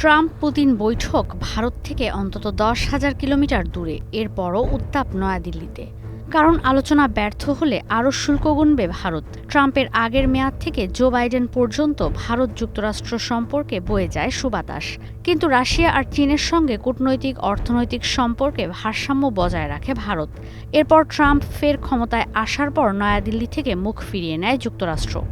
Trump Putin বৈঠক ভারত থেকে অন্তত দশ হাজার কিলোমিটার দূরে, এরপরও উত্তাপ নয়াদিল্লিতে। কারণ আলোচনা ব্যর্থ হলে আরও শুল্ক গুনবে ভারত। ট্রাম্পের আগের মেয়াদ থেকে জো বাইডেন পর্যন্ত ভারত যুক্তরাষ্ট্র সম্পর্কে বয়ে যায় সুবাতাস। কিন্তু রাশিয়া আর চীনের সঙ্গে কূটনৈতিক, অর্থনৈতিক সম্পর্কে ভারসাম্য বজায় রাখে ভারত। এরপর ট্রাম্প ফের ক্ষমতায় আসার পর নয়াদিল্লি থেকে মুখ ফিরিয়ে নেয় যুক্তরাষ্ট্র।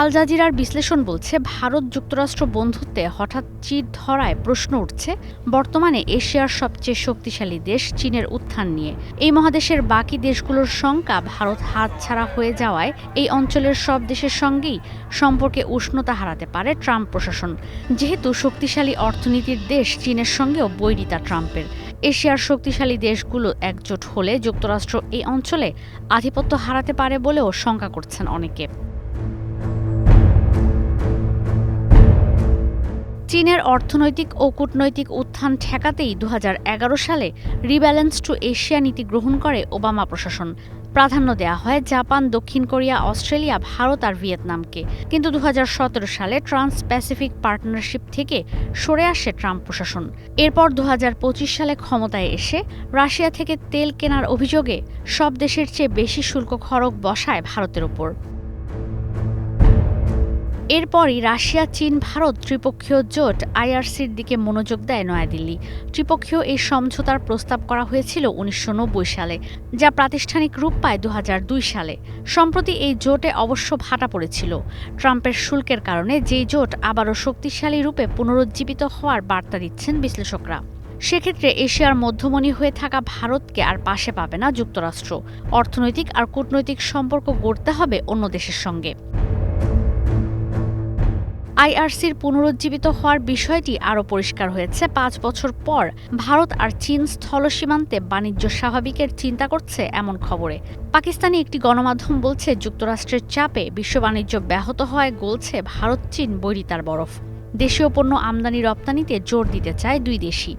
আল জাজিরার বিশ্লেষণ বলছে, ভারত যুক্তরাষ্ট্র বন্ধুত্বে হঠাৎ চির ধরায় প্রশ্ন উঠছে, বর্তমানে এশিয়ার সবচেয়ে শক্তিশালী দেশ চীনের উত্থান নিয়ে। এই মহাদেশের বাকি দেশগুলোর শঙ্কা ভারত হাতছাড়া হয়ে যাওয়ায় এই অঞ্চলের সব দেশের সঙ্গেই সম্পর্কে উষ্ণতা হারাতে পারে ট্রাম্প প্রশাসন। যেহেতু শক্তিশালী অর্থনীতির দেশ চীনের সঙ্গেও বৈরিতা ট্রাম্পের। এশিয়ার শক্তিশালী দেশগুলো একজোট হলে যুক্তরাষ্ট্র এই অঞ্চলে আধিপত্য হারাতে পারে বলেও শঙ্কা করছেন অনেকে। চীনের অর্থনৈতিক ও কূটনৈতিক উত্থান ঠেকাতেই দুহাজার এগারো সালে রিব্যালেন্স টু এশিয়া নীতি গ্রহণ করে ওবামা প্রশাসন। প্রাধান্য দেওয়া হয় জাপান, দক্ষিণ কোরিয়া, অস্ট্রেলিয়া, ভারত আর ভিয়েতনামকে। কিন্তু দু হাজার সতেরো সালে ট্রান্স প্যাসিফিক পার্টনারশিপ থেকে সরে আসে ট্রাম্প প্রশাসন। এরপর দুহাজার পঁচিশ সালে ক্ষমতায় এসে রাশিয়া থেকে তেল কেনার অভিযোগে সব দেশের চেয়ে বেশি শুল্ক খরচ বসায় ভারতের ওপর। এরপরই রাশিয়া, চীন, ভারত ত্রিপক্ষীয় জোট আইআরসির দিকে মনোযোগ দেয় নয়াদিল্লি। ত্রিপক্ষীয় এই সমঝোতার প্রস্তাব করা হয়েছিল উনিশশো নব্বই সালে, যা প্রাতিষ্ঠানিক রূপ পায় দু হাজার দুই সালে। সম্প্রতি এই জোটে অবশ্য ভাটা পড়েছিল। ট্রাম্পের শুল্কের কারণে যেই জোট আবারও শক্তিশালী রূপে পুনরুজ্জীবিত হওয়ার বার্তা দিচ্ছেন বিশ্লেষকরা। সেক্ষেত্রে এশিয়ার মধ্যমণি হয়ে থাকা ভারতকে আর পাশে পাবে না যুক্তরাষ্ট্র। অর্থনৈতিক আর কূটনৈতিক সম্পর্ক গড়তে হবে অন্য দেশের সঙ্গে। আইআরসির পুনরুজ্জীবিত হওয়ার বিষয়টি আরও পরিষ্কার হয়েছে। পাঁচ বছর পর ভারত আর চীন স্থল সীমান্তে বাণিজ্য স্বাভাবিকের চিন্তা করছে এমন খবরে। পাকিস্তানি একটি গণমাধ্যম বলছে, যুক্তরাষ্ট্রের চাপে বিশ্ব বাণিজ্য ব্যাহত হওয়ায় গলছে ভারত চীন বৈরিতার বরফ। দেশীয় পণ্য আমদানি রপ্তানিতে জোর দিতে চায় দুই দেশই।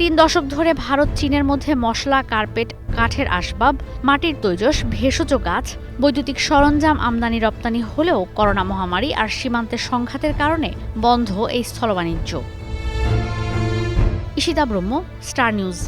তিন দশক ধরে ভারত চীনের মধ্যে মশলা, কার্পেট, কাঠের আসবাব, মাটির তৈজস, ভেষজ গাছ, বৈদ্যুতিক সরঞ্জাম আমদানি রপ্তানি হলেও করোনা মহামারী আর সীমান্তের সংঘাতের কারণে বন্ধ এই স্থল বাণিজ্য ইশিতা ব্রহ্ম, স্টার নিউজ।